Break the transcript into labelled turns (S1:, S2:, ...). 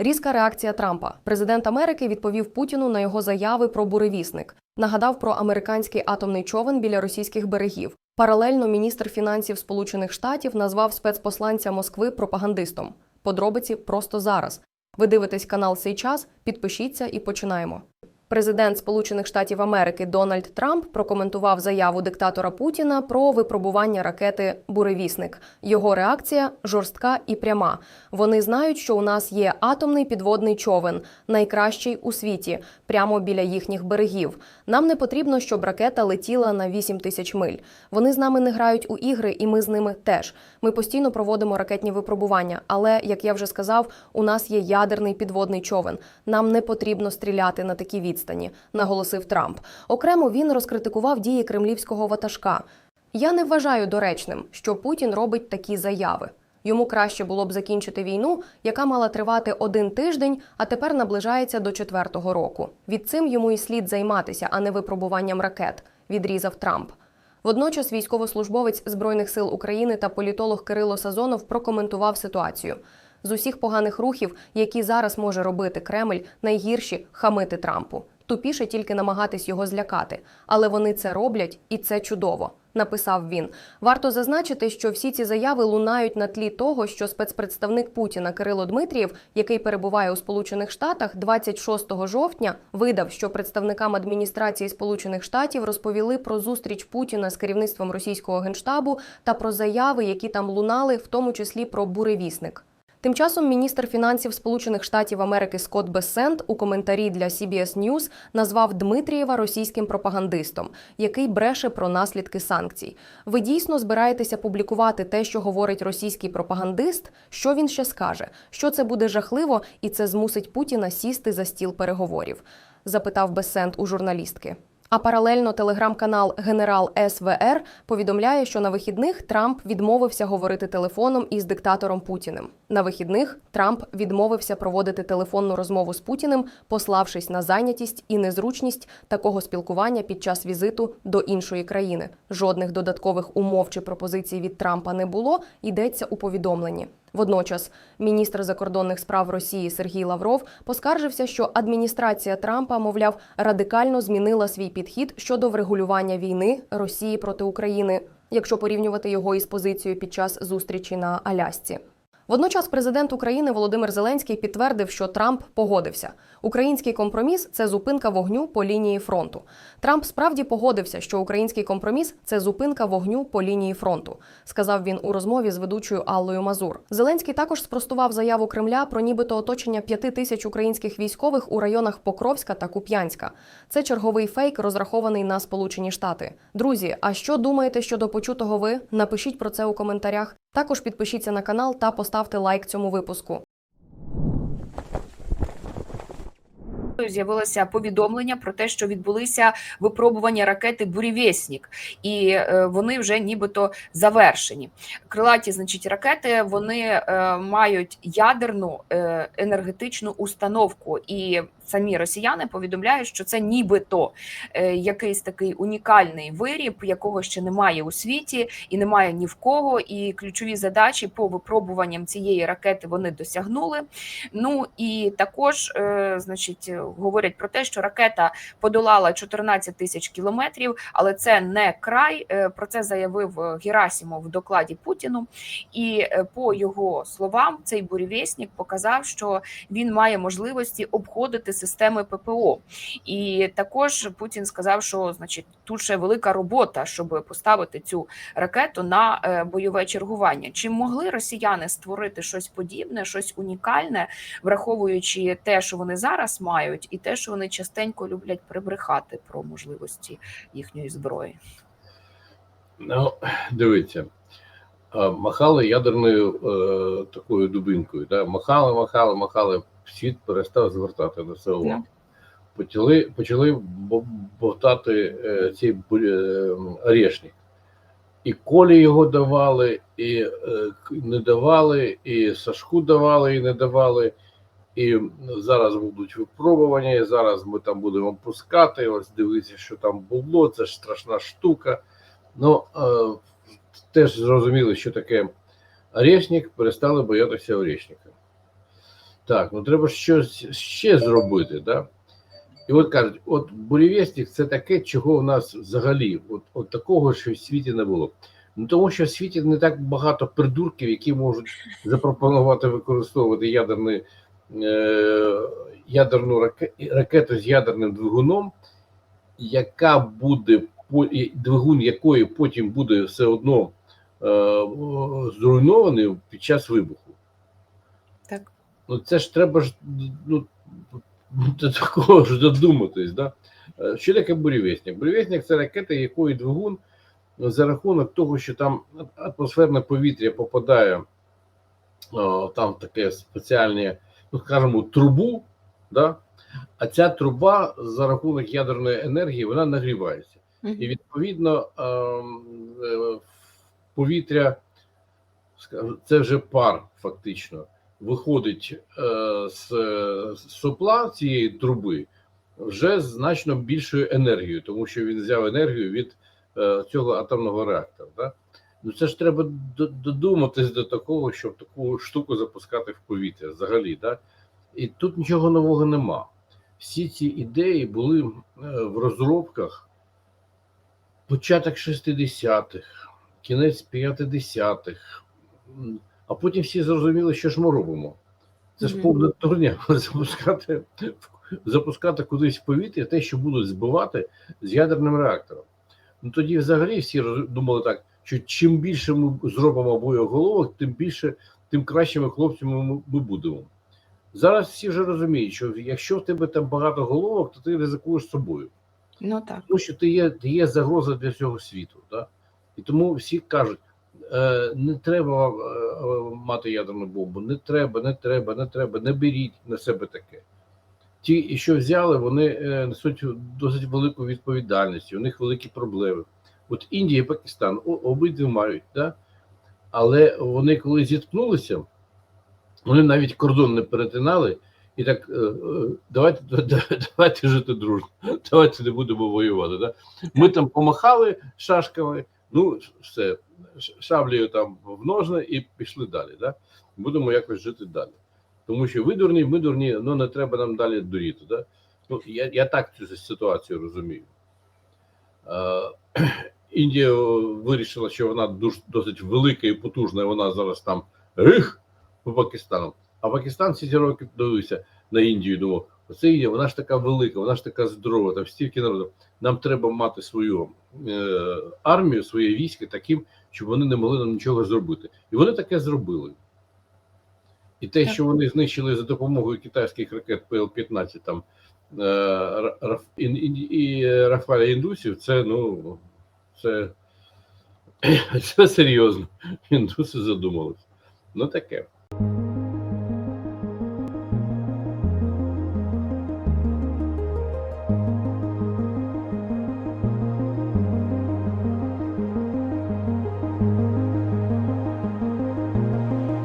S1: Різка реакція Трампа. Президент Америки відповів Путіну на його заяви про буревісник. Нагадав про американський атомний човен біля російських берегів. Паралельно міністр фінансів Сполучених Штатів назвав спецпосланця Москви пропагандистом. Подробиці просто зараз. Ви дивитесь канал «Сей час», підпишіться і починаємо. Президент Сполучених Штатів Америки Дональд Трамп прокоментував заяву диктатора Путіна про випробування ракети Буревісник. Його реакція жорстка і пряма. Вони знають, що у нас є атомний підводний човен, найкращий у світі, прямо біля їхніх берегів. Нам не потрібно, щоб ракета летіла на 8 тисяч миль. Вони з нами не грають у ігри, і ми з ними теж. Ми постійно проводимо ракетні випробування. Але, як я вже сказав, у нас є ядерний підводний човен. Нам не потрібно стріляти на такі відстані, наголосив Трамп. Окремо він розкритикував дії кремлівського ватажка. Я не вважаю доречним, що Путін робить такі заяви. Йому краще було б закінчити війну, яка мала тривати один тиждень, а тепер наближається до четвертого року. Від цим йому і слід займатися, а не випробуванням ракет, відрізав Трамп. Водночас військовослужбовець Збройних сил України та політолог Кирило Сазонов прокоментував ситуацію. З усіх поганих рухів, які зараз може робити Кремль, найгірші хамити Трампу. Тупіше тільки намагатись його злякати, але вони це роблять, і це чудово. Написав він. Варто зазначити, що всі ці заяви лунають на тлі того, що спецпредставник Путіна Кирило Дмитрієв, який перебуває у Сполучених Штатах, 26 жовтня видав, що представникам адміністрації Сполучених Штатів розповіли про зустріч Путіна з керівництвом російського генштабу та про заяви, які там лунали, в тому числі про буревісник. Тим часом міністр фінансів Сполучених Штатів Америки Скотт Бессент у коментарі для CBS News назвав Дмитрієва російським пропагандистом, який бреше про наслідки санкцій. Ви дійсно збираєтеся публікувати те, що говорить російський пропагандист? Що він ще скаже? Що це буде жахливо, і це змусить Путіна сісти за стіл переговорів? запитав Бессент у журналістки. А паралельно телеграм-канал Генерал СВР повідомляє, що на вихідних Трамп відмовився говорити телефоном із диктатором Путіним. На вихідних Трамп відмовився проводити телефонну розмову з Путіним, пославшись на зайнятість і незручність такого спілкування під час візиту до іншої країни. Жодних додаткових умов чи пропозицій від Трампа не було. Йдеться у повідомленні. Водночас, міністр закордонних справ Росії Сергій Лавров поскаржився, що адміністрація Трампа, мовляв, радикально змінила свій підхід щодо врегулювання війни Росії проти України, якщо порівнювати його із позицією під час зустрічі на Алясці. Водночас президент України Володимир Зеленський підтвердив, що Трамп погодився. Український компроміс це зупинка вогню по лінії фронту. Трамп справді погодився, що український компроміс це зупинка вогню по лінії фронту, сказав він у розмові з ведучою Аллою Мазур. Зеленський також спростував заяву Кремля про нібито оточення п'яти тисяч українських військових у районах Покровська та Куп'янська. Це черговий фейк, розрахований на Сполучені Штати. Друзі, а що думаєте щодо почутого ви? Напишіть про це у коментарях. Також підпишіться на канал та поставте лайк цьому випуску.
S2: З'явилося повідомлення про те, що відбулися випробування ракети Бурєвєснік, і е, вони вже нібито завершені. Крилаті, значить, ракети вони е, мають ядерну е, енергетичну установку, і самі росіяни повідомляють, що це нібито якийсь такий унікальний виріб, якого ще немає у світі і немає ні в кого. І ключові задачі по випробуванням цієї ракети вони досягнули. Ну і також, значить, говорять про те, що ракета подолала 14 тисяч кілометрів, але це не край. Е, Про це заявив е, Герасімов в докладі Путіну. І е, по його словам, цей бурєвєснік показав, що він має можливості обходити системи ППО. І також Путін сказав, що значить тут ще велика робота, щоб поставити цю ракету на бойове чергування. Чи могли росіяни створити щось подібне, щось унікальне, враховуючи те, що вони зараз мають, і те, що вони частенько люблять прибрехати про можливості їхньої зброї?
S3: Ну, дивіться, махали ядерною е, такою дубинкою. Да? Махали, махали, махали, світ перестав звертати на це увагу. Почали, почали бо- бовтати е, цей бу- е, орешник. І Колі його давали, і е, не давали, і Сашку давали, і не давали. І зараз будуть випробування, зараз ми там будемо пускати. Ось дивіться, що там було. Це ж страшна штука. Ну, е, теж зрозуміли, що таке орешник, перестали боятися орешника. Так, ну треба щось ще зробити, да? І от кажуть, от бурєвєстник це таке, чого у нас взагалі, от, от такого що в світі не було. Ну тому що в світі не так багато придурків, які можуть запропонувати використовувати ядерний, ядерну раке, ракету з ядерним двигуном, яка буде двигун якої потім буде все одно е, зруйнований під час вибуху.
S2: Так.
S3: Ну це ж треба ж ну, до такого ж додуматись. Да? Е, Що таке бурєвєсник? Бурєвєсник – це ракета, якої двигун за рахунок того, що там атмосферне повітря попадає там таке спеціальне, ну скажімо, трубу, да? а ця труба за рахунок ядерної енергії вона нагрівається. І відповідно ем, е, повітря, це вже пар фактично, виходить е, з з сопла цієї труби вже значно більшою енергією, тому що він взяв енергію від е, цього атомного реактора. Да? Ну це ж треба додуматись до такого, щоб таку штуку запускати в повітря взагалі. Да? І тут нічого нового нема. Всі ці ідеї були е, в розробках початок 60-х, кінець 50-х. А потім всі зрозуміли, що ж ми робимо. Це ж повна турня запускати, запускати кудись в повітря те, що будуть збивати з ядерним реактором. Ну тоді взагалі всі думали так, що чим більше ми зробимо боєголовок, тим більше, тим кращими хлопцями ми, будемо. Зараз всі вже розуміють, що якщо в тебе там багато головок, то ти ризикуєш собою
S2: Ну так.
S3: тому що ти є, ти є загроза для всього світу. Да? І тому всі кажуть: е, не треба е, мати ядерну бомбу, не треба, не треба, не треба, не беріть на себе таке. Ті, що взяли, вони е, несуть досить велику відповідальність, у них великі проблеми. От Індія і Пакистан обидві мають, да? але вони коли зіткнулися, вони навіть кордон не перетинали. І так, е, е, давайте, давайте жити дружно, давайте не будемо воювати. Да? Ми там помахали шашками, ну все, шаблею там в ножни і пішли далі. Да? Будемо якось жити далі. Тому що ви дурні, ми дурні, ну не треба нам далі дуріти. Да? Ну, я, я так цю ситуацію розумію. Е, Індія вирішила, що вона дуже досить велика і потужна, і вона зараз там рих по Пакистану. А Пакистан всі ці роки дивився на Індію і думав, оце Індія, вона ж така велика, вона ж така здорова, там стільки народу. Нам треба мати свою е, армію, своє військо таким, щоб вони не могли нам нічого зробити. І вони таке зробили. І те, що вони знищили за допомогою китайських ракет ПЛ-15 там е, і, і Рафаля індусів, це ну це, це серйозно. Індуси задумались. Ну таке.